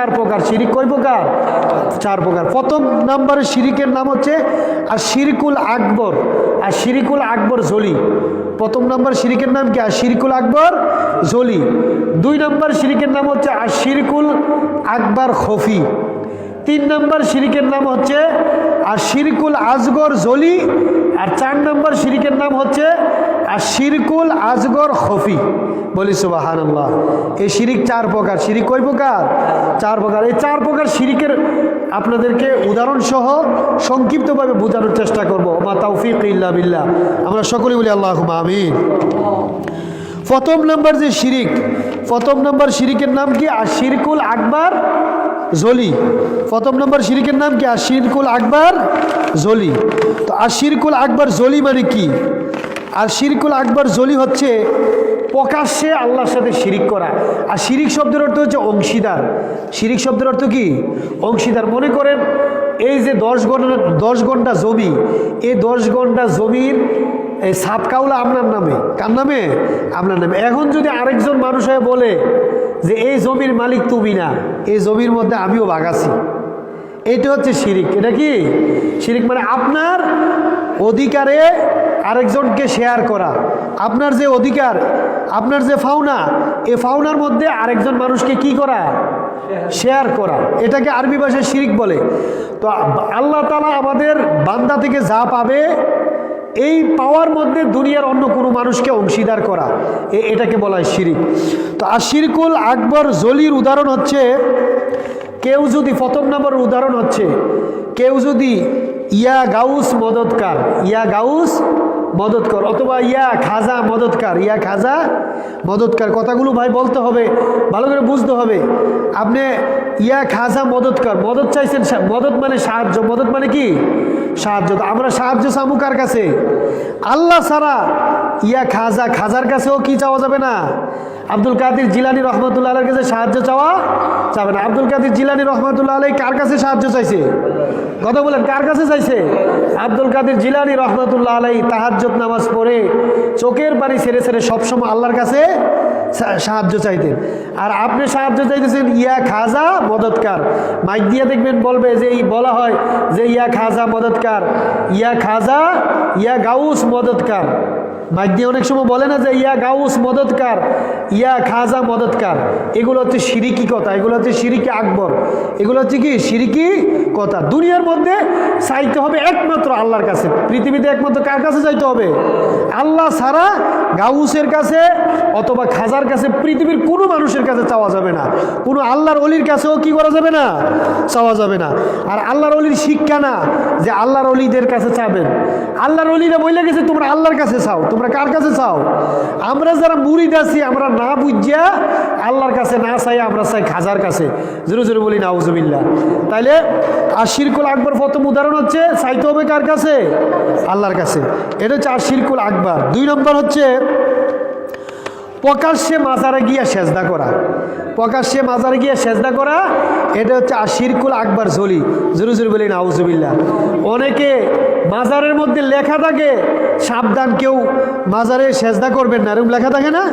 চার প্রকার, শিরিক কয় প্রকার? চার প্রকার। প্রথম নম্বরের শিরিকের নাম হচ্ছে আর শিরিকুল আকবর। আর শিরিকুল আকবর জলি। প্রথম নাম্বার শিরিকের নাম কি? আর শিরিকুল আকবর জলি। দুই নম্বর শিরিকের নাম হচ্ছে আর শিরিকুল আকবর খফি। তিন নাম্বার শিরিকের নাম হচ্ছে আর শিরকুল আজগর জলি। আর চার নম্বর শিরিকের নাম হচ্ছে আর শিরকুল আজগর খফি। বলি সুবাহান আল্লাহ এই শিরিক চার প্রকার। শিরিক কয় প্রকার? চার প্রকার। এই চার প্রকার শিরিকের আপনাদেরকে উদাহরণ সহ সংক্ষিপ্তভাবে বোঝানোর চেষ্টা করব। মা তৌফিক ইল্লা বিল্লাহ। আমরা সকলেই বলি আল্লাহ আমিন। প্রথম নম্বর যে শিরিক, প্রথম নম্বর শিরিকের নাম কি? আর শিরকুল আকবর জলি। প্রথম নম্বর শিরিকের নাম কি? আর শিরকুল আকবর জলি। তো আর শিরকুল আকবর জলি মানে কি? আর শিরকুল আকবর জলি হচ্ছে প্রকাশ্যে আল্লাহর সাথে শিরিক করা। আর শিরিক শব্দের অর্থ হচ্ছে অংশীদার। শিরিক শব্দের অর্থ কি? অংশীদার। মনে করেন, এই যে দশ ঘণ্টা দশ ঘণ্টা জমি, এই দশ ঘণ্টা জমির, এই সাপ কাউলা আপনার নামে। কার নামে? আপনার নামে। এখন যদি আরেকজন মানুষ হয়ে বলে যে এই জমির মালিক তুমি না, এই জমির মধ্যে আমিও বাগাছি এটা হচ্ছে শিরিক। এটা কি? শিরিক মানে আপনার অধিকারে আরেকজনকে শেয়ার করা। আপনার যে অধিকার, আপনার যে ফাউনা এ ফাউনার মধ্যে আরেকজন মানুষকে কি করা? শেয়ার করা। এটাকে আরবি ভাষায় শিরিক বলে। তো আল্লাহ তালা আমাদের বান্দা থেকে যা পাবে এই পাওয়ার মধ্যে দুনিয়ার অন্য কোনো মানুষকে অংশীদার করা এটাকে বলা হয় শিরিক। তো আর শিরকুল আকবর জলির উদাহরণ হচ্ছে, কেউ যদি, প্রথম নম্বর উদাহরণ হচ্ছে, কেউ যদি ইয়া গাউস মদতকার, ইয়া গাউস মদতকর, অথবা ইয়া খাজা মদতকার, ইয়া খাজা মদতকার কথাগুলো ভাই বলতে হবে, ভালো করে বুঝতে হবে। আপনি ইয়া খাজা মদতকার মদত চাইছেন মদত মানে সাহায্য মদত মানে কি? সাহায্য। আমরা সাহায্য চামু কার কাছে? আল্লাহ সারা ইয়া খাজা, খাজার কাছেও কি চাওয়া যাবে না? আব্দুল কাদির জিলানি রহমতুল্লাহ আলের কাছে সাহায্য চাওয়া যাবে না। আব্দুল কাদির জিলানি রহমতুল্লাহ আলাই কার কাছে সাহায্য চাইছে? কথা বলেন, কার কাছে চাইছে? আব্দুল কাদির জিলানি রহমতুল্লাহ আলাই তাহাজ্জত নামাজ পড়ে চোখের পানি ছেড়ে ছেড়ে সবসময় আল্লাহর কাছে সা- সাহায্য চাইতেন। আর আপনি সাহায্য চাইতেছেন, ইয়া খাজা মদতকার। মাইক দিয়ে দেখবেন বলবে যে বলা হয় যে, ইয়া খাজা মদতকার, ইয়া খাজা, ইয়া গাউস মদতকার। মাইক দিয়ে অনেক সময় বলে না যে, ইয়া গাউস মদতকার, ইয়া খাজা মদতকার। এগুলো হচ্ছে সিরিকি কথা, এগুলো হচ্ছে সিরিকি আকবর। এগুলো হচ্ছে কি? সিরিকি কথা। দুনিয়ার মধ্যে চাইতে হবে একমাত্র আল্লাহর কাছে। পৃথিবীতে একমাত্র কার কাছে চাইতে হবে? আল্লাহ ছাড়া গাউসের কাছে অথবা খাজার কাছে, পৃথিবীর কোনো মানুষের কাছে চাওয়া যাবে না। কোনো আল্লাহর অলির কাছেও কি করা যাবে না? চাওয়া যাবে না। আর আল্লাহর অলির শিক্ষা না যে আল্লাহর অলিদের কাছে চাবেন। আল্লাহর অলিরা বলে গেছে, তোমরা আল্লাহর কাছে চাও, তোমরা কার কাছে চাও? আমরা যারা মুরিদ আছি, আমরা না বুঝিয়া আল্লাহর কাছে না চাই আমরা চাই খাজার কাছে। জোরে জোরে বলি, নাউজুবিল্লাহ। তাইলে আশিরকুল আকবর প্রথম উদাহরণ হচ্ছে, চাইতে হবে কার কাছে? আল্লাহর কাছে। এটা হচ্ছে আর শিরকুল আকবর। দুই নম্বর হচ্ছে, প্রকাশ্যে মাজারে গিয়া সেজদা করা। প্রকাশ্যে মাজারে গিয়ে সেজদা করা, এটা হচ্ছে আশিরকুল আকবর জলি জরু জরু বলি নাউজুবিল্লাহ। অনেকে মাজারের মধ্যে লেখা থাকে, সাবধান কেউ মাজারে সেজদা করবেন না। এরকম লেখা থাকে না?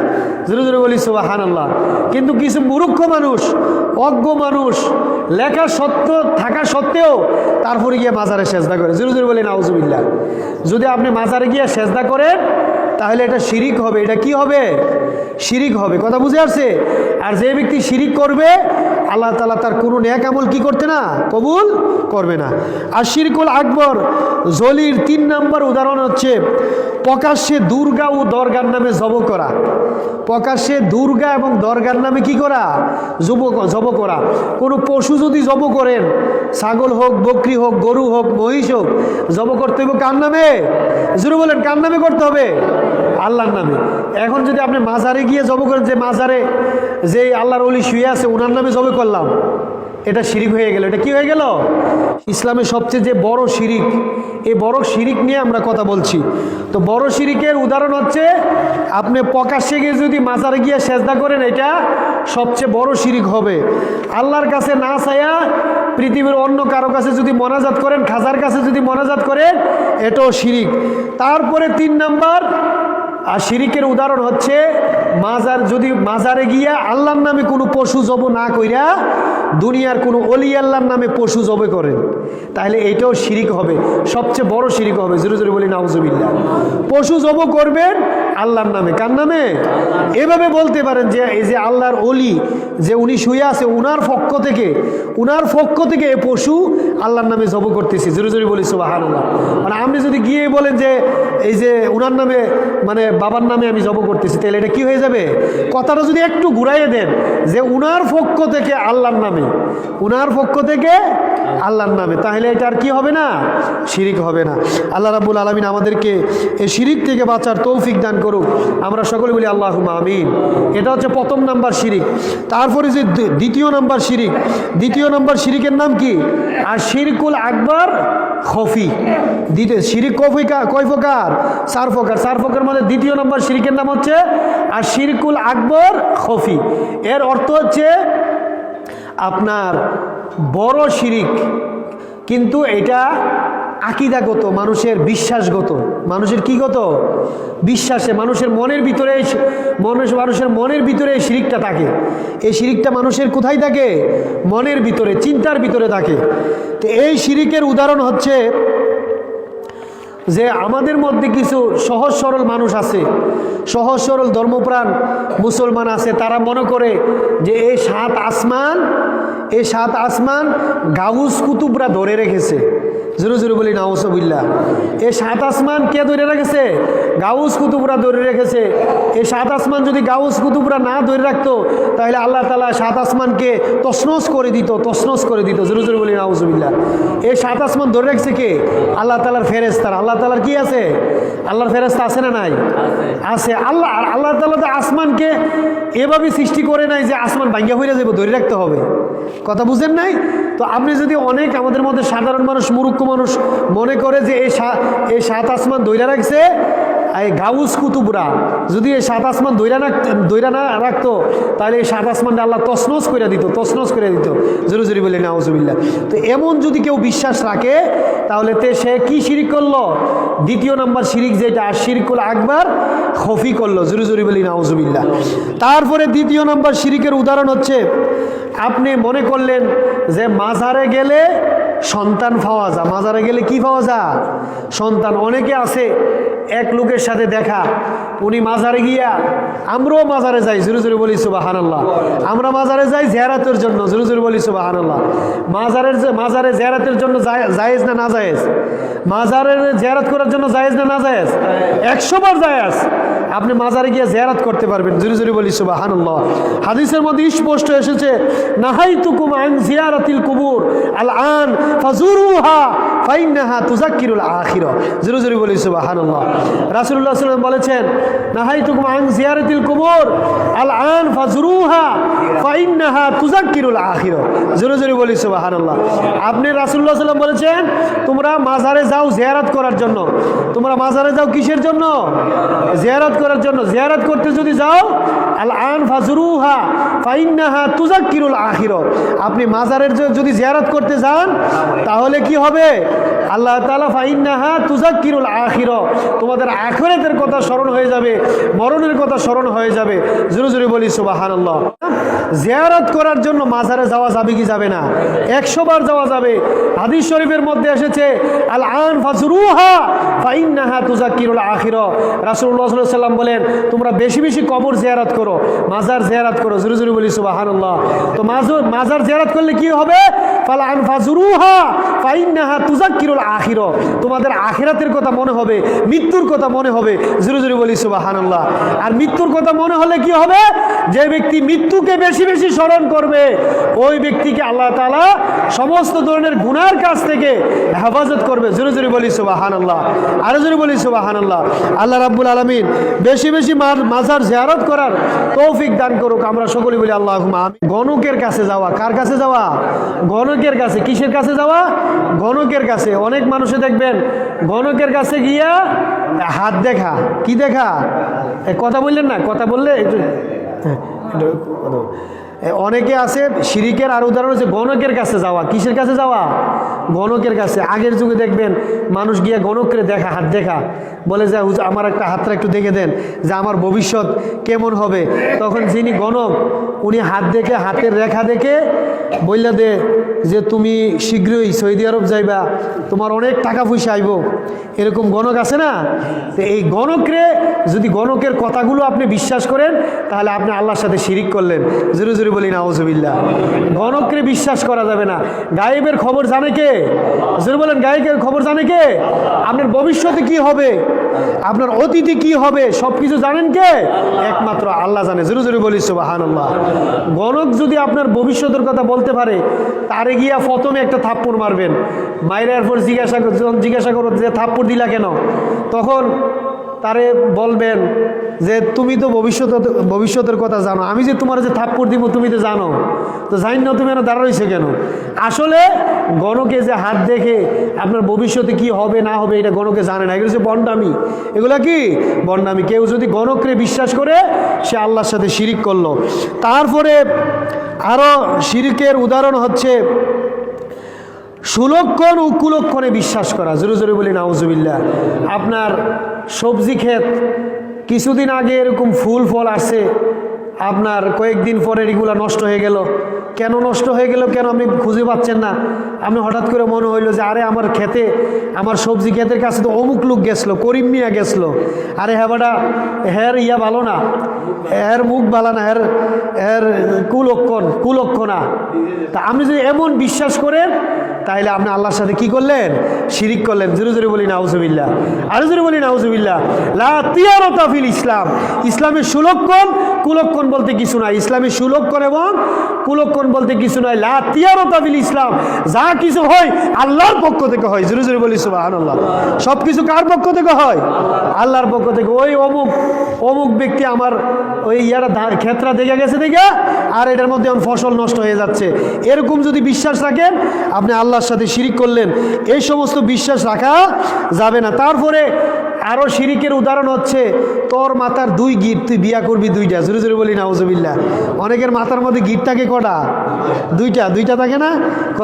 জরু জরু বলি সুবাহান আল্লাহ কিন্তু কিছু মূর্খ মানুষ, অজ্ঞ মানুষ, লেখা সত্য, থাকা সত্ত্বেও তারপরে গিয়ে মাজারে সেজদা করে। জরু জরু বলি, নাউজুবিল্লাহ। যদি আপনি মাজারে গিয়ে সেজদা করেন, তাহলে এটা শিরিক হবে। এটা কি হবে? শিরিক হবে। কথা বুঝে আসছে? আর যে ব্যক্তি শিরিক করবে, আল্লাহ তালা তার কোনো ন্যাক আমল কি করতে না, কবুল করবে না। আর শিরকুল আকবর জলির তিন নম্বর উদাহরণ হচ্ছে, প্রকাশ্যে দুর্গা ও দরগার নামে জব করা। প্রকাশ্যে দুর্গা এবং দরগার নামে কি করা? জব জব করা। কোনো পশু যদি জব করেন, ছাগল হোক, বকরি হোক, গরু হোক, মহিষ হোক, জব করতে হবে কার নামে? জুরু বলেন, কার নামে করতে হবে? আল্লাহর নামে। এখন যদি আপনি মাজারে গিয়ে জব করেন, যে মাজারে যে আল্লাহর অলি শুয়ে আছে ওনার নামে জবে করলাম, এটা শিরিক হয়ে গেল। এটা কি হয়ে গেল? ইসলামের সবচেয়ে যে বড় শিরিক, এই বড় শিরিক নিয়ে আমরা কথা বলছি। তো বড় শিরিকের উদাহরণ হচ্ছে, আপনি প্রকাশ্যে গিয়ে যদি মাজারে গিয়ে সেজদা করেন, এটা সবচেয়ে বড় শিরিক হবে। আল্লাহর কাছে না চাইয়া পৃথিবীর অন্য কারও কাছে যদি মনাজাত করেন, খাজার কাছে যদি মনাজাত করেন, এটাও শিরিক। তারপরে তিন নাম্বার আর শিরিকের উদাহরণ হচ্ছে মাজার, যদি মাজারে গিয়া আল্লাহর নামে কোনো পশু জব না কইরা দুনিয়ার কোনো অলি আল্লাহর নামে পশু জবে করেন তাহলে এইটাও শিরিক হবে। সবচেয়ে বড় শিরিক হবে। জোরে জোরে বলি, নাউজুবিল্লাহ। পশু জব করবেন আল্লাহর নামে। কার নামে? এভাবে বলতে পারেন যে, এই যে আল্লাহর অলি যে উনি শুয়ে আছে, উনার পক্ষ থেকে, উনার পক্ষ থেকে এ পশু আল্লাহর নামে জব করতেছি। জোরে জোরে বলি সুবাহান মানে আপনি যদি গিয়ে বলেন যে, এই যে উনার নামে মানে বাবার নামে আমি জব করতেছি তাহলে এটা কি হয়ে যাবে? কথাটা যদি একটু ঘুরাইয়ে দেন যে, উনার পক্ষ থেকে আল্লাহর নামে উনার পক্ষ থেকে আল্লাহর নামে। তাহলে এটা আর কি হবে না? শিরিক হবে না। আল্লাহ রাবুল আলমিন আমাদেরকে এই শিরিক থেকে বাঁচার তৌফিক দান করুক। আমরা সকলে বলি আল্লাহ আমিন। এটা হচ্ছে প্রথম নাম্বার শিরিক। তারপরে যে দ্বি- দ্বিতীয় নাম্বার শিরিক। দ্বিতীয় নাম্বার শিরিকের নাম কি? আর শিরকুল আকবর খফি। দ্বিতীয় শিরিক কফিকা কয় প্রকার? চার প্রকার। চার প্রকার মধ্যে দ্বিতীয় নম্বর শিরিকের নাম হচ্ছে আর শিরকুল আকবর খফি। এর অর্থ হচ্ছে আপনার বড় শিরিক, কিন্তু এটা আকিদাগত, মানুষের বিশ্বাসগত। মানুষের কি গত? বিশ্বাসে, মানুষের মনের ভিতরে মানুষ মানুষের মনের ভিতরে এই শিরিকটা থাকে। এই শিরিকটা মানুষের কোথায় থাকে? মনের ভিতরে, চিন্তার ভিতরে থাকে। তো এই শিরিকের উদাহরণ হচ্ছে যে আমাদের মধ্যে কিছু সহজ সরল মানুষ আছে, সহজ সরল ধর্মপ্রাণ মুসলমান আছে, তারা মনে করে যে এই সাত আসমান, এই সাত আসমান গাউস কুতুবরা ধরে রেখেছে। জোরে জোরে বলি নাউসবিল্লা এই সাত আসমান কে ধরে রেখেছে? গাউস কুতুবরা ধরে রেখেছে। এই সাত আসমান যদি গাউস কুতুবরা না ধরে রাখতো, তাহলে আল্লাহ তালা সাত আসমানকে তসনস করে দিত তসনস করে দিত। জোরে জোরে বলি নাউসবিল্লা এই সাত আসমান ধরে রাখছে কে? আল্লাহ তালার ফেরেস্তার আল্লাহ তালার কি আছে? আল্লাহর ফেরাস্তা আছে না নাই? আছে। আল্লাহ আল্লাহ তালা তো আসমানকে এভাবে সৃষ্টি করে নাই যে আসমান ভাঙ্গিয়া হয়ে যাবে ধরে রাখতে হবে। কথা বুঝেন নাই? তো আপনি যদি অনেক আমাদের মধ্যে সাধারণ মানুষ মুরুক্ষ মানুষ মনে করে যে এই সাত আসমান ধৈরা রাখছে এই গাউস কুতুবরা, যদি এই সাত আসমান দৈরা না দৈরা না রাখতো, তাহলে এই সাত আসমানটা আল্লাহ তসনস করে দিত তসনস করে দিত। জোরে জোরে বলে নাউজুবিল্লা তো এমন যদি কেউ বিশ্বাস রাখে, তাহলে তে সে কি শিরিক করল? দ্বিতীয় নাম্বার শিরিক যেটা, শিরিকুল আকবার, খফি করল। জোরে জোরে বলি নাউজুবিল্লা তারপরে দ্বিতীয় নাম্বার শিরিকের উদাহরণ হচ্ছে, আপনি মনে করলেন যে মাজারে গেলে সন্তান পাওয়া যা মাজারে গেলে কি পাওয়া যা সন্তান অনেকে আছে, এক লোকের সাথে দেখা। উনি মাজারে গিয়া, আমরাও মাজারে যাই, জুরু জুরু বলি সুবাহানাল্লাহ। আমরা মাজারে যাই জেরাতের জন্য, জুরু জুরু বলি সুবাহানাল্লাহ। মাজারের যে মাজারে জেরাতের জন্য জায়ে- জায়েজ না না জায়েজ? মাজারের জেরাত করার জন্য জায়েজ না না জায়েজ? একশো বার জায়েজ। আপনি মাজারে গিয়ে জেরাত করতে পারবেন, জুরি জুরি বলি সুবাহানাল্লাহ। হাদিসের মধ্যে স্পষ্ট এসেছে নাহাই তুকুম আন জিয়ারাতিল কুবুর আল আন ফাজুরুহা ফাইন্নাহা তুজাক্কিরুল আখিরা। জুরি জুরি বলি সুবাহানাল্লাহ। রাসূলুল্লাহ সাল্লাল্লাহু আলাইহি ওয়াসাল্লাম বলেছেন নাহাই তুকুম আন কুবুর। আল আন ফাজুরুহা, ফাইন্নাহা জুরি জুরি বলি, সুবাহানাল্লাহ। আপনি রাসূলুল্লাহ বলেছেন, তোমরা মাজারে যাও জিয়ারত করার জন্য। তোমরা মাজারে যাও কিসের জন্য? জিয়ারত করার জন্য। জিয়ারত করতে যদি যাও, আল আন ফাজরুহা, ফাইন্নাহা আপনি মাজারের যদি জিয়ারত করতে যান, তাহলে কি হবে? আল্লাহ তাআলা ফাইন্নাহা তুজাক্কিরুল আখির তোমাদের আখিরাতের কথা স্মরণ হয়ে যাবে। মরণের কথা স্মরণ হয়ে যাবে। জোরে জোরে বলি, সুবহানাল্লাহ। জিয়ারত করার জন্য মাজারে যাওয়া যাবে কি যাবে না? একশো বার যাওয়া যাবে। হাদিস শরীফের মধ্যে এসেছে আল আন ফাজরুহা বলেন, তোমরা বেশি বেশি কবর জিয়ারত করো, মাজার জিয়ারত করো। জোরে জোরে বলি, সুবহানাল্লাহ। তো মাজার জিয়ারত করলে কি হবে? তোমাদের আখিরাতের কথা মনে হবে, মৃত্যুর কথা মনে হবে। জোরে জোরে বলি, সুবহানাল্লাহ। আর মৃত্যুর কথা মনে হলে কি হবে? যে ব্যক্তি মৃত্যুকে বেশি বেশি স্মরণ করবে, ওই ব্যক্তিকে আল্লাহ তাআলা সমস্ত ধরনের গুনার কাছ থেকে হেফাজত করবে। জোরে জোরে বলি, সুবহানাল্লাহ। আরও জোরে বলি, সুবহানাল্লাহ। আল্লাহ রাব্বুল আলামিন বেশি বেশি মাজার জিয়ারত করার তৌফিক দান করুক। আমরা সকলে বলি আল্লাহ গণকের কাছে যাওয়া। কার কাছে যাওয়া? গণকের কাছে কিসের কাছে যাওয়া? গণকের কাছে। অনেক মানুষে দেখবেন গণকের কাছে গিয়া হাত দেখা। কি দেখা? এ, কথা বললেন না? কথা বললে একটু হ্যাঁ, অনেকে আছে শিরিকের আর উদাহরণ হচ্ছে গণকের কাছে যাওয়া। কিসের কাছে যাওয়া? গণকের কাছে। আগের যুগে দেখবেন মানুষ গিয়ে গণকরে দেখা হাত দেখা। বলে যে আমার একটা হাতটা একটু দেখে দেন যে আমার ভবিষ্যৎ কেমন হবে? তখন যিনি গণক উনি হাত দেখে, হাতের রেখা দেখে বললে দে যে তুমি শীঘ্রই সৌদি আরব যাইবা, তোমার অনেক টাকা পয়সা আইব। এরকম গণক আছে না? তো এই গণকরে যদি গণকের কথাগুলো আপনি বিশ্বাস করেন, তাহলে আপনি আল্লাহর সাথে শিরিক করলেন। জোরে জোরে বলি না ওজবিল্লা গণকরে বিশ্বাস করা যাবে না। গায়েবের খবর জানে কে? জোরে বলেন গায়কের খবর জানে কে? আপনার ভবিষ্যতে কি হবে? আপনার অতীতে কি হবে? সব কিছু জানেন কে? একমাত্র আল্লাহ জানে। জোরে জোরে বলি সুবাহান আল্লাহ গণক যদি আপনার ভবিষ্যতের কথা বলতে পারে, তারে গিয়া প্রথমে একটা থাপ্পড় মারবেন। মায়ের এরপর জিজ্ঞাসা জিজ্ঞাসা করো যে থাপ্পড় দিলা কেন? তখন তারে বলবেন যে তুমি তো ভবিষ্যৎ ভবিষ্যতের কথা জানো। আমি যে তোমার যে থাপ্পড় দিব, তুমি তো জানো। তো জানি না তুমি এনে দাঁড়া রয়েছে কেন? আসলে গণকে যে হাত দেখে আপনার ভবিষ্যতে কি হবে, না হবে, এটা গণকে জানে না। এগুলো হচ্ছে বন্ডামি। এগুলা কি? বন্ডামি। কেউ যদি গণকরে বিশ্বাস করে, সে আল্লাহর সাথে শিরিক করল। তারপরে আরও শিরিকের উদাহরণ হচ্ছে সুলক্ষণ ও কুলক্ষণে বিশ্বাস করা। জোরে জোরে বলি নাউজুবিল্লা আপনার সবজি ক্ষেত, কিছুদিন আগে এরকম ফুল ফল আসছে, আপনার কয়েকদিন পরে এগুলো নষ্ট হয়ে গেল। কেন নষ্ট হয়ে গেল কেন আপনি খুঁজে পাচ্ছেন না? আপনি হঠাৎ করে মনে হইল যে, আরে আমার খেতে আমার সবজি ক্ষেতের কাছে তো অমুক লোক গেছিল, করিম মিয়া গেছিল। আরে হ্যাঁ বাটা হ্যার ইয়া ভালো না? এর মুখ ভালো না? এর এর কুলক্ষণ, কুলক্ষণা। তা আপনি যদি এমন বিশ্বাস করেন তাহলে আপনি আল্লাহর সাথে কি করলেন? শিরিক করলেন। জোরে জোরে বলি নাউজুবিল্লা আরও জোরে বলি নাউজুবিল্লা লা তিয়ারতা ফিল ইসলাম। ইসলামের সুলক্ষণ, কুলক্ষণ বলতে কিছু নাই। ইসলামের সুলক্ষণ এবং কুলক্ষণ বলতে কিছু নয় লা তিয়ারতা ফিল ইসলাম। যা কিছু হয়, আল্লাহর পক্ষ থেকে হয়। জোরে জোরে বলি, সুবহানাল্লাহ। সব কিছু কার পক্ষ থেকে হয়? আল্লাহর পক্ষ থেকে। ওই অমুক অমুক ব্যক্তি আমার ওই ইয়ারা ক্ষেত্রা দেখে গেছে দেখে, আর এটার মধ্যে ফসল নষ্ট হয়ে যাচ্ছে। এরকম যদি বিশ্বাস রাখেন, আপনি আল্লাহর সাথে শিরিক করলেন, এই সমস্ত বিশ্বাস রাখা যাবে না। তারপরে আরও শিরিকের উদাহরণ হচ্ছে, তোর মাথার দুই গিট, তুই বিয়া করবি দুইটা। জোরে জোরে বলি না ওজবিল্লা অনেকের মাথার মধ্যে গিট থাকে কটা? দুইটা। দুইটা থাকে না?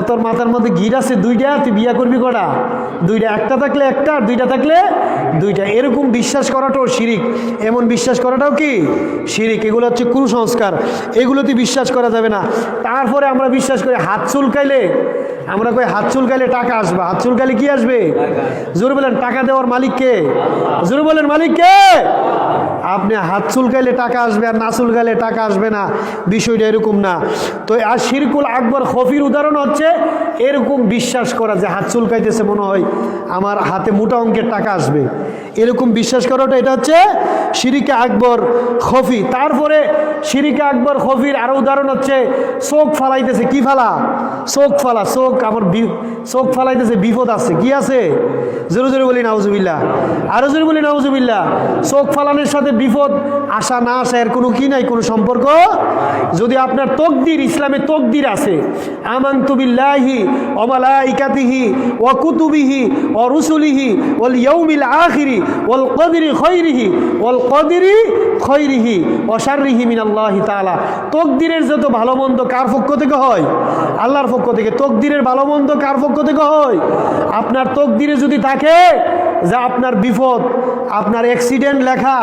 তোর মাথার মধ্যে গিট আছে দুইটা, তুই বিয়া করবি কটা? দুইটা। একটা থাকলে একটা, আর দুইটা থাকলে দুইটা। এরকম বিশ্বাস করাটাও শিরিক। এমন বিশ্বাস করাটাও কি? শিরিক। এগুলো হচ্ছে কুসংস্কার। এগুলোতে বিশ্বাস করা যাবে না। তারপরে আমরা বিশ্বাস করি, হাত চুলকাইলে আমরা কই হাত চুলকাইলে টাকা আসবে। হাত চুলকাইলে কি আসবে? জোরে বলেন, টাকা দেওয়ার মালিককে জোরে বলেন, মালিক কে? আপনি হাত চুলকাইলে টাকা আসবে আর না চুলকাইলে টাকা আসবে না, বিষয়টা এরকম না। তো আর শিরকুল আকবর খফির উদাহরণ হচ্ছে, এরকম বিশ্বাস করা যে হাত চুলকাইতেছে মনে হয় আমার হাতে মোটা অঙ্কের টাকা আসবে। এরকম বিশ্বাস করাটা এটা হচ্ছে শিরিকে আকবর খফি। তারপরে শিরিকা আকবর খফির আরও উদাহরণ হচ্ছে, চোখ ফালাইতেছে, কি ফালা? চোখ ফালা, চোখ আমার চোখ ফালাইতেছে, বিপদ আছে, কি আছে? জোরে জোরে বলি নাউজুবিল্লা আরও জোরে বলি নাউজুবিল্লা চোখ ফালানোর সাথে বিপদ আসা না আসা, এর কোনো কি নাই, কোনো সম্পর্ক যদি আপনার তকদির, ইসলামে তকদির আছে, আমান্তু বিল্লাহি অমালাইকাতিহি ও কুতুবিহি ও রুসুলিহি ওল ইয়ৌমিল আখিরি ওল কদিরি খৈরিহি ওল কদিরি খৈরিহি অসারিহি মিনাল্লাহি তালা তকদিরের যত ভালো মন্দ কার পক্ষ থেকে হয়? আল্লাহর পক্ষ থেকে। তকদিরের ভালো মন্দ কার পক্ষ থেকে হয়? আপনার তকদিরে যদি থাকে যে আপনার বিপদ, আপনার অ্যাক্সিডেন্ট লেখা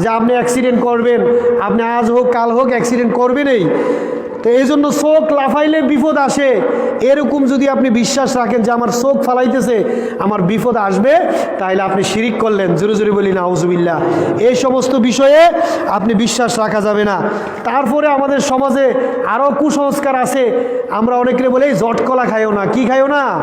যে আপনি অ্যাক্সিডেন্ট করবেন আপনি আজ হোক কাল হোক অ্যাক্সিডেন্ট করবেনই। তো এই জন্য চোখ লাফাইলে বিপদ আসে। এরকম যদি আপনি বিশ্বাস রাখেন যে আমার চোখ ফালাইতেছে, আমার বিপদ আসবে তাহলে আপনি শিরিক করলেন। জোরে জোরে বলি না আউজুবিল্লা এই সমস্ত বিষয়ে আপনি বিশ্বাস রাখা যাবে না। তারপরে আমাদের সমাজে আরও কুসংস্কার আছে। আমরা অনেকে বলি, "এই জট কলা খাইও না। কি খাইও না?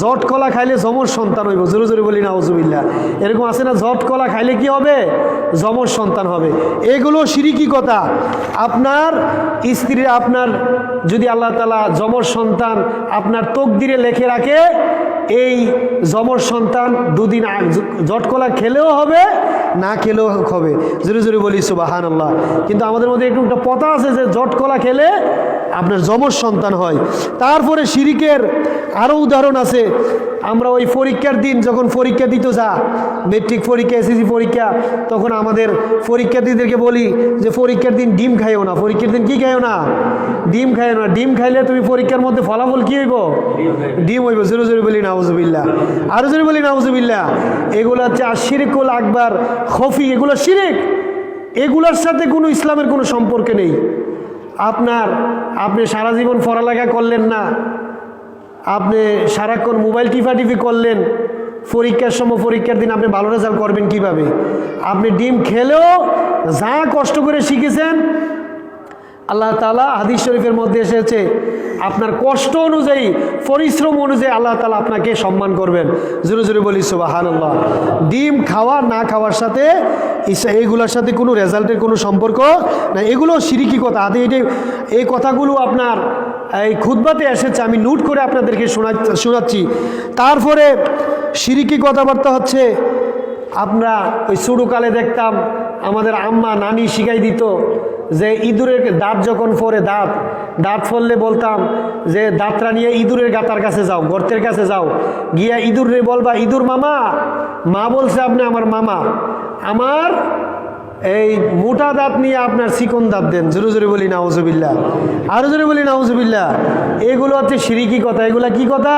জট কলা খাইলে জমর সন্তান হইব। জোরে জোরে বলি না আউজুবিল্লা এরকম আছে না, জট কলা খাইলে কি হবে? জমর সন্তান হবে। এগুলো সিরিকি কথা। আপনার স্ত্রী আপনার যদি আল্লাহ তালা জমর সন্তান আপনার তকদিরে লেখে রাখে এই জমর সন্তান দুদিন জটকলা খেলেও হবে না খেলেও হবে। জোরে জোরে বলি সুবাহান আল্লাহ কিন্তু আমাদের মধ্যে একটু একটা পতা আছে যে জটকলা খেলে আপনার জমর সন্তান হয়। তারপরে শিরিকের আরও উদাহরণ আছে। আমরা ওই পরীক্ষার দিন যখন পরীক্ষা দিত যা মেট্রিক পরীক্ষা এসএসসি পরীক্ষা তখন আমাদের পরীক্ষার্থীদেরকে বলি যে পরীক্ষার দিন ডিম খাইও না। পরীক্ষার দিন কি খাইও না? ডিম খাইও না। ডিম খাইলে তুমি পরীক্ষার মধ্যে ফলাফল কি হইব? ডিম হইব। জোরে জোরে বলি নাউজুবিল্লাহ। আরও জোরে বলি নাউজুবিল্লাহ। এগুলো হচ্ছে আশিরকুল আকবার, খফি, এগুলো শিরিক। এগুলোর সাথে কোনো ইসলামের কোনো সম্পর্ক নেই। আপনার, আপনি সারা জীবন পড়ালেখা করলেন না। আপনি সারাক্ষণ মোবাইল টিফাটিফি করলেন। পরীক্ষার সময় পরীক্ষার দিন আপনি ভালো রেজাল্ট করবেন কীভাবে? আপনি ডিম খেলেও যা কষ্ট করে শিখেছেন আল্লাহ তালা হাদিস শরীফের মধ্যে এসেছে, আপনার কষ্ট অনুযায়ী, পরিশ্রম অনুযায়ী আল্লাহ তালা আপনাকে সম্মান করবেন। জোরে জোরে বলি সুবাহান আল্লাহ ডিম খাওয়া, না খাওয়ার সাথে এইগুলোর সাথে কোনো রেজাল্টের কোনো সম্পর্ক না এগুলো সিরিকি কথা। আদি এটি এই কথাগুলো আপনার, এই খুদ্বাতে এসেছে, আমি নোট করে আপনাদেরকে শোনা, শোনাচ্ছি। তারপরে সিরিকি কথাবার্তা হচ্ছে আমরা ওই শুরুকালে দেখতাম আমাদের আম্মা, নানি শিখাই দিত যে ইঁদুরের দাঁত যখন ফোরে দাঁত দাঁত ফললে বলতাম যে দাঁতরা নিয়ে ইঁদুরের গাতার কাছে যাও, গর্তের কাছে যাও। গিয়া ইঁদুরে বলবা, ইঁদুর মামা, মা বলছে আপনি আমার মামা। আমার এই মোটা দাঁত নিয়ে আপনার চিকন দাঁত দেন। জোরে জোরে বলি নাউজুবিল্লা আরও জোরে বলি নাউজুবিল্লা এগুলো হচ্ছে সিরিকি কথা। এগুলা কি কথা?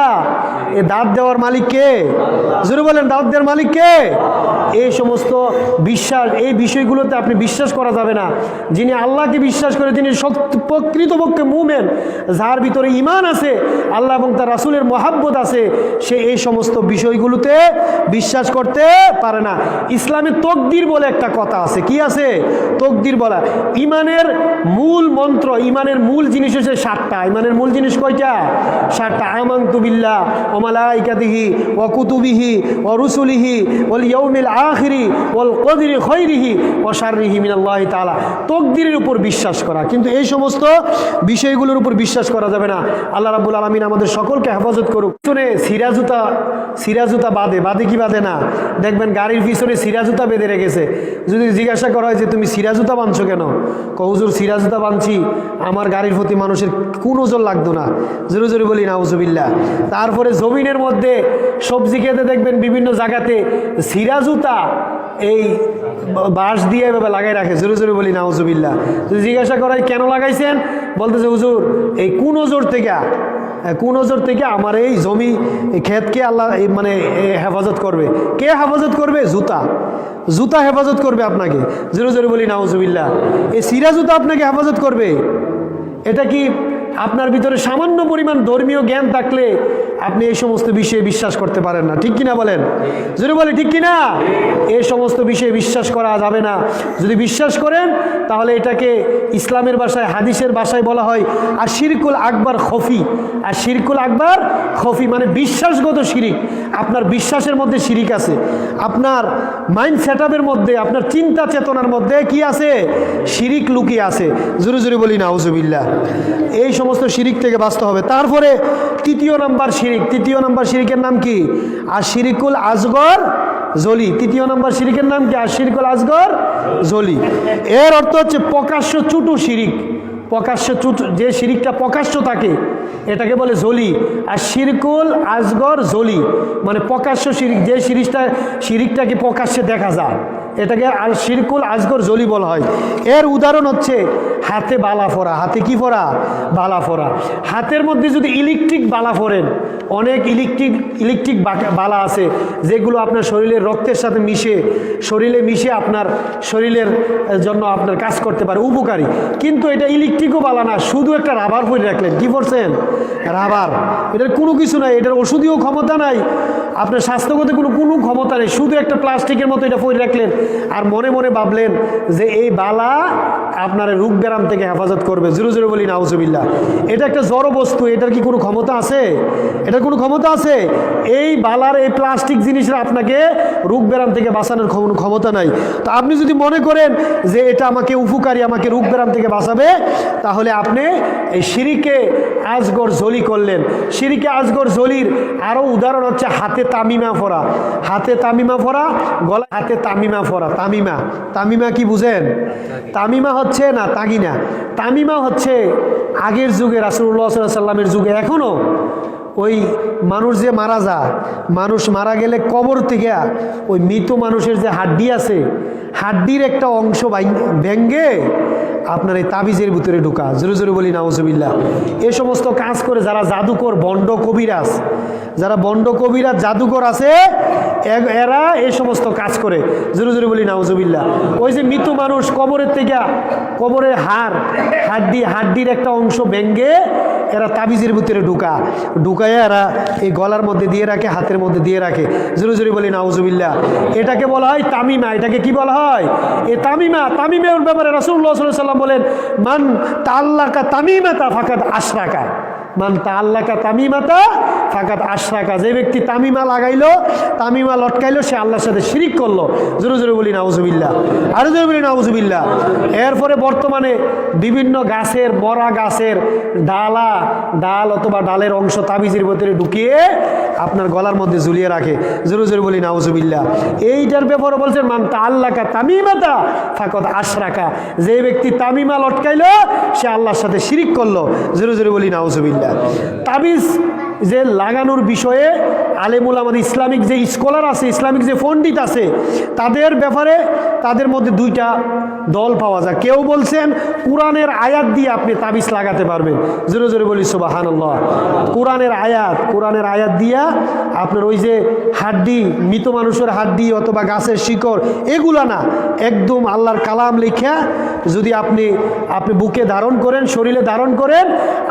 এ দাঁত দেওয়ার মালিক কে? জোরে বলেন, দাঁত দেওয়ার মালিক কে? এই সমস্ত বিশ্বাস, এই বিষয়গুলোতে আপনি বিশ্বাস করা যাবে না। যিনি আল্লাহকে বিশ্বাস করে, তিনি প্রকৃতপক্ষে মুমেন, যার ভিতরে ইমান আছে, আল্লাহ এবং তার রাসুলের মহাব্বত আছে, সে এই সমস্ত বিষয়গুলোতে বিশ্বাস করতে পারে না। ইসলামে তকদির বলে একটা কথা আছে। কি আছে? তকদির বলা। ইমানের মূল মন্ত্র, ইমানের মূল জিনিস হচ্ছে সাতটা। ইমানের মূল জিনিস কয়টা? সাতটা। আমান্তু বিল্লাহ ও মালাইকাতিহি ও কুতুবিহি ও রুসুলিহি ওল ইয়ৌমিল আখিরি ওল কদিরি খৈরিহি ও শারিহি মিনাল্লাহি তাআলা। তকদিরের উপর বিশ্বাস করা। কিন্তু এই সমস্ত বিষয়গুলোর উপর বিশ্বাস করা যাবে না। আল্লাহ রাব্বুল আলমিন আমাদের সকলকে হেফাজত করুক। পিছনে সিরাজুতা সিরাজুতা বাদে বাঁধে। কি বাদে না? দেখবেন গাড়ির পিছনে সিরাজুতা বেঁধে রেখেছে। যদি জিজ্ঞাসা করা হয় যে, তুমি সিরাজুতা বাঁধছো কেন? কহুজুর সিরাজুতা বাঁধছি আমার গাড়ির প্রতি মানুষের কোন ওজন লাগতো না। জোরে জোরে বলি না উজুবিল্লা তারপরে জমিনের মধ্যে সবজি খেতে দেখবেন বিভিন্ন জায়গাতে সিরাজুতা এই বাঁশ দিয়ে এভাবে লাগাই রাখে। জোরে জোরে বলি না উজুবিল্লা যদি জিজ্ঞাসা করা কেন লাগাইছেন? বলতেছে, হুজুর, এই কোন ওজোর থেকে কোন ওজোর থেকে আমার এই জমি ক্ষেতকে আল্লাহ মানে হেফাজত করবে। কে হেফাজত করবে? জুতা। জুতা হেফাজত করবে আপনাকে। জোরে জোরে বলি নাউজুবিল্লা এই সিরা জুতা আপনাকে হেফাজত করবে। এটা কি আপনার ভিতরে সামান্য পরিমাণ ধর্মীয় জ্ঞান থাকলে আপনি এই সমস্ত বিষয়ে বিশ্বাস করতে পারেন না। ঠিক কিনা বলেন? যদি বলে ঠিক কিনা? এই সমস্ত বিষয়ে বিশ্বাস করা যাবে না। যদি বিশ্বাস করেন, তাহলে এটাকে ইসলামের ভাষায়, হাদিসের ভাষায় বলা হয় আর শিরকুল আকবর খফি। আর শিরকুল আকবর খফি মানে বিশ্বাসগত শিরিক। আপনার বিশ্বাসের মধ্যে শিরিক আছে। আপনার মাইন্ড সেট মধ্যে, আপনার চিন্তা চেতনার মধ্যে কি আছে? শিরিক লুকিয়ে আছে। জোরে জোরে বলি না উজুবিল্লা এই সমস্ত শিরিক থেকে বাঁচতে হবে। তারপরে তৃতীয় নাম্বার শিরিক। তৃতীয় নাম্বার শিরিকের নাম কি? আর শিরিকুল আজগর জলি। তৃতীয় নাম্বার শিরিকের নাম কি? আর শিরিকুল আজগর জলি। এর অর্থ হচ্ছে প্রকাশ্য চুটু শিরিক। প্রকাশ্য চুটু যে শিরিকটা প্রকাশ্য থাকে, এটাকে বলে জলি। আর শিরকুল আজগর জলি। মানে প্রকাশ্য শিরিক, যে শিরিকটা শিরিকটাকে প্রকাশ্যে দেখা যায়। এটাকে আর শিরকুল আজগর জলি বলা হয়। এর উদাহরণ হচ্ছে হাতে বালা ফোরা হাতে কি ফোরা বালা ফোরা হাতের মধ্যে যদি ইলেকট্রিক বালা ফোরেন অনেক ইলেকট্রিক ইলেকট্রিক বালা আছে, যেগুলো আপনার শরীরের রক্তের সাথে মিশে, শরীরে মিশে আপনার শরীরের জন্য আপনার কাজ করতে পারে, উপকারী। কিন্তু এটা ইলেকট্রিকও বালা না, শুধু একটা রাবার পরে রাখলেন। কি করছেন রাবার। এটার কোনো কিছু নাই, এটার ওষুধীয় ক্ষমতা নাই। আপনার স্বাস্থ্যগত কোনো কোনো ক্ষমতা নেই, শুধু একটা প্লাস্টিকের মতো এটা পরে রাখলেন। আর মনে মনে ভাবলেন যে এই বালা আপনার রোগ ব্যারাম থেকে হেফাজত করবে। জোরে জোরে বলি নাউজুবিল্লা এটা একটা জড় বস্তু, এটার কি কোনো ক্ষমতা আছে? এটার কোনো ক্ষমতা আছে? এই বালার, এই প্লাস্টিক জিনিসের আপনাকে রোগ ব্যারাম থেকে বাঁচানোর কোনো ক্ষমতা নাই। তো আপনি যদি মনে করেন যে এটা আমাকে উপকারী, আমাকে রোগ ব্যারাম থেকে বাঁচাবে, তাহলে আপনি এই সিঁড়িকে আজগর জলি করলেন। সিঁড়িকে আজগর জলির আরও উদাহরণ হচ্ছে হাতে তামিমা ফোরা হাতে তামিমা ফোরা গলা হাতে তামিমা ফোরা তামিমা তামিমা কি বুঝেন? তামিমা হচ্ছে না, তাগিনা। তামিমা হচ্ছে আগের যুগে রাসুল্লাহ সাল্লামের যুগে এখনও ওই মানুষ যে মারা যায় মানুষ মারা গেলে কবর থেকে ওই মৃত মানুষের যে হাড্ডি আছে, হাড্ডির একটা অংশ ভেঙ্গে আপনার এই তাবিজের ভিতরে ঢুকা। জোরে জোরে বলি, নাউজুবিল্লাহ। এ সমস্ত কাজ করে যারা জাদুকর বন্ড কবিরাজ, যারা বন্ড কবিরাজ, জাদুকর আছে এরা এই সমস্ত কাজ করে। জোরে জোরে বলি, নাউজুবিল্লাহ। ওই যে মৃত মানুষ কবরের থেকে, কবরের হাড়, হাড্ডি, হাড্ডির একটা অংশ ভেঙ্গে এরা তাবিজের ভিতরে ঢুকা। ঢুকায় এরা এই গলার মধ্যে দিয়ে রাখে, হাতের মধ্যে দিয়ে রাখে। জোরে জোরে বলি, নাউজুবিল্লাহ। এটাকে বলা হয় তামিমা। এটাকে কি বলা হয়? এ তামিমা তামিমের ব্যাপারে রাসুল্লাহ বলেন মান তাল্লাকা তামিমাতা ফাঁকাত আশরাকা। মান তাল্লাকা তামিমাতা ফাঁকাত আশরাকা। যে ব্যক্তি তামিমা লাগাইলো, তামিমা লটকাইলো, সে আল্লাহর সাথে শিরিক করল। জোরে জোরে বলি, নাউজুবিল্লাহ। আরও জোরে বলি, নাউজুবিল্লাহ। এরপরে বর্তমানে বিভিন্ন গাছের মরা গাছের ডালা, ডাল অথবা ডালের অংশ তাবিজের ভিতরে ঢুকিয়ে আপনার গলার মধ্যে ঝুলিয়ে রাখে। জোরে জোরে বলি, নাউজুবিল্লাহ। এইটার ব্যাপারে বলছেন, মান তা আল্লাহকা তামিমাতা ফাঁকত আশরাকা। যে ব্যক্তি তামিমা লটকাইলো, সে আল্লাহর সাথে শিরিক করল। জোরে জোরে বলি, নাউজুবিল্লাহ। তাবিজ যে লাগানোর বিষয়ে আলেমুল আমাদের ইসলামিক যে স্কলার আছে, ইসলামিক যে পণ্ডিত আছে, তাদের ব্যাপারে তাদের মধ্যে দুইটা দল পাওয়া যায়। কেউ বলছেন, কোরআনের আয়াত দিয়ে আপনি তাবিজ লাগাতে পারবেন। জোরে জোরে বলি সুবাহান কোরআনের আয়াত কোরআনের আয়াত দিয়া আপনার ওই যে হাড্ডি, মৃত মানুষের হাড্ডি অথবা গাছের শিকড়, এগুলা না, একদম আল্লাহর কালাম লেখা যদি আপনি আপনি বুকে ধারণ করেন, শরীরে ধারণ করেন,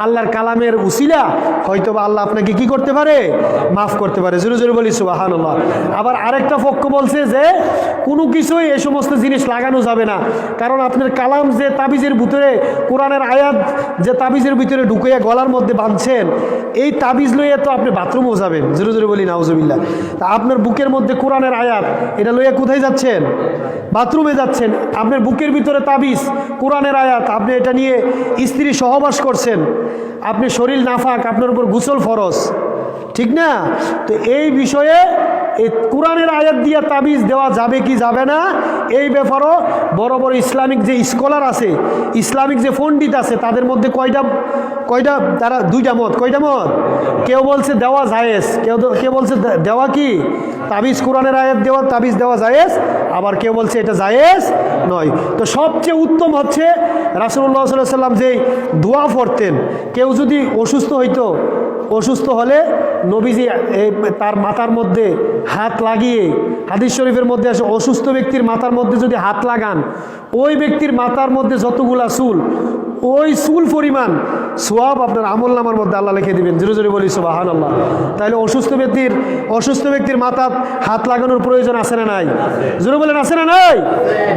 আল্লাহর কালামের উসিলা হয়তো বা আল্লাহ আপনাকে কি করতে পারে? মাফ করতে পারে। জোরে জোরে বলি সুবাহান আবার আরেকটা পক্ষ বলছে যে, কোনো কিছুই এ সমস্ত জিনিস লাগানো যাবে না। কারণ আপনার কালাম যে তাবিজের ভিতরে, কোরআনের আয়াত যে তাবিজের ভিতরে ঢুকিয়ে গলার মধ্যে বাঁধছেন, এই তাবিজ লইয়ে তো আপনি বাথরুমও যাবেন। জোরে জোরে বলি, নাউজুবিল্লাহ। তা আপনার বুকের মধ্যে কোরআনের আয়াত, এটা লইয়া কোথায় যাচ্ছেন? বাথরুমে যাচ্ছেন। আপনার বুকের ভিতরে তাবিজ, কোরআনের আয়াত, আপনি এটা নিয়ে স্ত্রী সহবাস করছেন। আপনি শরীর নাফাক, আপনার উপর গুসল ফরজ। ঠিক না? তো এই বিষয়ে এই কোরআনের আয়াত দিয়ে তাবিজ দেওয়া যাবে কি যাবে না? এই ব্যাপারও বড় বড় ইসলামিক যে স্কলার আছে, ইসলামিক যে পণ্ডিত আছে, তাদের মধ্যে কয়টা কয়টা, তারা দুইটা মত, কয়টা মত? কেউ বলছে দেওয়া জায়েজ, কেউ কেউ বলছে দেওয়া কি? তাবিজ কোরআনের আয়াত দেওয়া, তাবিজ দেওয়া জায়েজ, আবার কেউ বলছে এটা জায়েজ নয়। তো সবচেয়ে উত্তম হচ্ছে রাসুল্লাহ সাল্লাহ সাল্লাম যেই দোয়া পড়তেন, কেউ যদি অসুস্থ হইতো অসুস্থ হলে নবীজি তার মাথার মধ্যে হাত লাগিয়ে, হাদিস শরীফের মধ্যে আসে, অসুস্থ ব্যক্তির মাথার মধ্যে যদি হাত লাগান, ওই ব্যক্তির মাথার মধ্যে যতগুলা চুল, ওই চুল পরিমাণ সোয়াব আপনার আমল নামার মধ্যে আল্লাহ লিখে দিবেন। জোরে জোরে বলি সোবাহান আল্লাহ তাহলে অসুস্থ ব্যক্তির অসুস্থ ব্যক্তির মাথা হাত লাগানোর প্রয়োজন আছে না নাই? জোরে বলেন, আছে না নাই?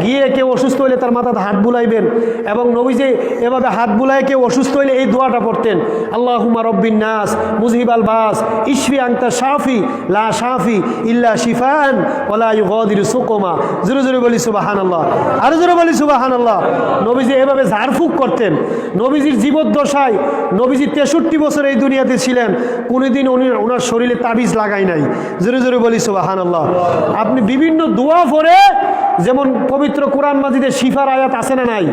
গিয়ে কেউ অসুস্থ হইলে তার মাথাতে হাত বুলাইবেন এবং নবীজি এভাবে হাত বুলায় কেউ অসুস্থ হইলে এই দোয়াটা পড়তেন আল্লাহ হুমা রব্বিন নাস মুজিব আল বাস, ইশফি আংতা শাফি, লা শাফি ইল্লা শিফান ওলা ইউগদির সুকমা। জোরে জোরে বলি সুবাহান আল্লাহ আরও জোরে বলি সুবাহান আল্লাহ নবীজি এভাবে ঝাড়ফুঁক করতেন। নবীজির জীবদ্দশায় নবীজি তেষট্টি বছর এই দুনিয়াতে ছিলেন। কোনোদিন উনি ওনার শরীরে তাবিজ লাগাই নাই। জোরে জোরে বলি সুবাহান আল্লাহ আপনি বিভিন্ন দোয়া পড়ে যেমন পবিত্র কোরআন মাজিদে শিফার আয়াত আছে না নাই?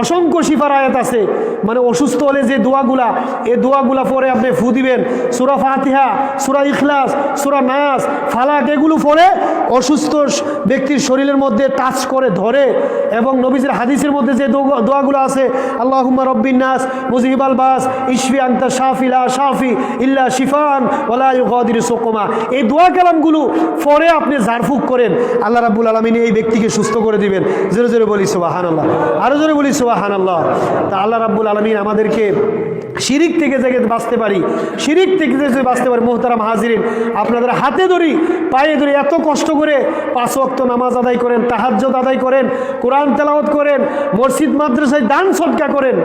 অসংখ্য শিফার আয়াত আছে। মানে অসুস্থ হলে যে দোয়াগুলা এই দোয়াগুলা পরে আপনি ফু সুরা ফাতিহা, সুরা ইখলাস, সুরা নাস, ফালাক, এগুলো পরে অসুস্থ ব্যক্তির শরীরের মধ্যে টাচ করে, ধরে এবং নবীজের হাদিসের মধ্যে যে দোয়া- দোয়াগুলো আছে আল্লাহ রব্বিন নাস আল বাস, ইশফি আন্তা শাফিলা শাফি ইল্লা শিফান ওলা সোকমা। এই দোয়া কালামগুলো পরে আপনি ঝাড়ফুঁক করেন, আল্লাহ রাব্বুল আলমিন এই ব্যক্তিকে সুস্থ করে দিবেন। জোরে জোরে বলি সোবাহান আল্লাহ আরও জোরে বলি সোবাহান আল্লাহ তা আল্লাহ রাব্বুল আলমিন আমাদেরকে শিরিক থেকে যে বাঁচতে পারি, শিরিক থেকে যে বাঁচতে পারি, মোহতারাম হাজিরিন, আপনাদের হাতে ধরি, পায়ে ধরি, এত কষ্ট করে পাঁচ ওয়াক্ত নামাজ আদায় করেন তাহাজ্জত আদায় করেন, কোরআন তেলাওয়াত করেন, মসজিদ, মাদ্রাসায় দান সদকা করেন,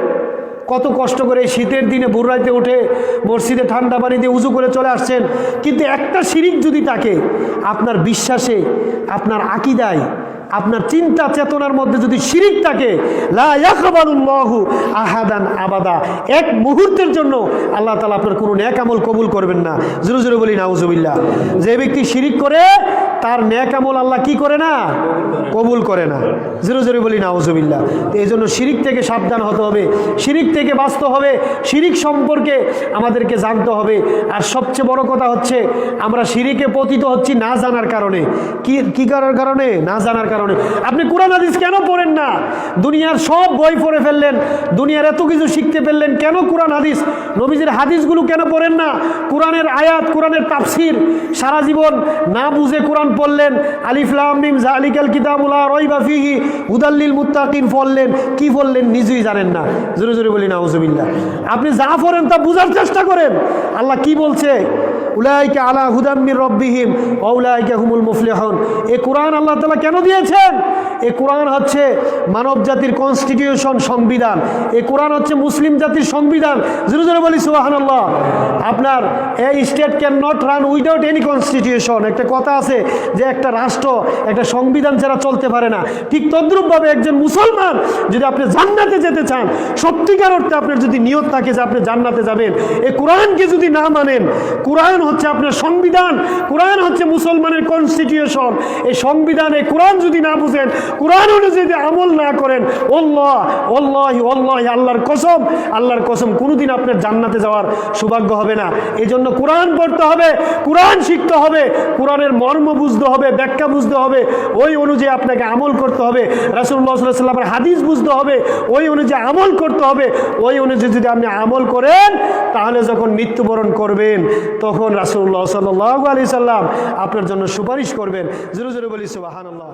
কত কষ্ট করে শীতের দিনে বুড়াইতে উঠে মসজিদে ঠান্ডা পানি দিয়ে উজু করে চলে আসছেন। কিন্তু একটা শিরিক যদি থাকে, আপনার বিশ্বাসে, আপনার আকিদায় আপনার চিন্তা চেতনার মধ্যে যদি শিরিক থাকে আহাদান আবাদা। এক মুহূর্তের জন্য আল্লাহ তালা আপনার কোনো ন্যাক আমল কবুল করবেন না। জোরে জোরে বলি, নাউজুবিল্লাহ। যে ব্যক্তি শিরিক করে, তার ন্যাক আমল আল্লাহ কি করে না? কবুল করে না। জোরে জোরে বলি, নাউজুবিল্লাহ। তো এই জন্য শিরিক থেকে সাবধান হতে হবে। শিরিক থেকে বাঁচতে হবে। শিরিক সম্পর্কে আমাদেরকে জানতে হবে। আর সবচেয়ে বড় কথা হচ্ছে, আমরা শিরিকে পতিত হচ্ছি না জানার কারণে। কি কি করার কারণে? না জানার কারণে। আপনি কোরআন হাদিস কেন পড়েন না? দুনিয়ার সব বই পড়ে ফেললেন, দুনিয়ার এত কিছু শিখতে ফেললেন, কেন কোরআন হাদিস? নবীজির হাদিসগুলো কেন পড়েন না? কোরআনের আয়াত, কোরআনের তাফসির, সারা জীবন না বুঝে কোরআন পড়লেন আলিফলাম মিম জালিকাল কিতাবুল্লাহ রইবা ফিহি হুদাল্লিল মুত্তাকিন পড়লেন, কি বললেন নিজেই জানেন না। জোরে জোরে বলি না হুজুবিল্লাহ আপনি যা পড়েন তা বুঝার চেষ্টা করেন। আল্লাহ কি বলছে? উলাইকে আলা হুদাম্মির রব্বিহিম অউলাইকে হুমুল মুফলিহন। এ কোরআন আল্লাহ তালা কেন দিয়েছেন এ কোরআন হচ্ছে মানব জাতির কনস্টিটিউশন সংবিধান। এ কোরআন হচ্ছে মুসলিম জাতির সংবিধান। জোরে বলি আপনার এই state can not run without any constitution একটা কথা আছে যে একটা রাষ্ট্র, একটা সংবিধান ছাড়া চলতে পারে না। ঠিক তদ্রূপভাবে একজন মুসলমান যদি আপনি জান্নাতে যেতে চান, সত্যিকার অর্থে আপনার যদি নিয়ত থাকে যে আপনি জান্নাতে যাবেন। এই কোরআনকে যদি না মানেন, কোরআন হচ্ছে আপনার সংবিধান, কোরআন হচ্ছে মুসলমানের কনস্টিটিউশন এই সংবিধান কোরআন যদি না বুঝেন কোরআন অনুযায়ী আমল না করেন ওল্লাহ ওল্লাহ ওল্লাহ আল্লাহর কসম আল্লাহর কসম, কোনোদিন আপনার জান্নাতে যাওয়ার সৌভাগ্য হবে না। এই জন্য কোরআন পড়তে হবে, কোরআন শিখতে হবে, কোরআনের মর্ম বুঝতে হবে, ব্যাখ্যা বুঝতে হবে, ওই অনুযায়ী আপনাকে আমল করতে হবে রাসুল্লাহ সাল্লামের হাদিস বুঝতে হবে, ওই অনুযায়ী আমল করতে হবে, ওই অনুযায়ী যদি আপনি আমল করেন, তাহলে যখন মৃত্যুবরণ করবেন, তখন রাসুল্লাহ সাল্লাহ আলি সাল্লাম আপনার জন্য সুপারিশ করবেন। জোরে জোরে বলি সুবাহান আল্লাহ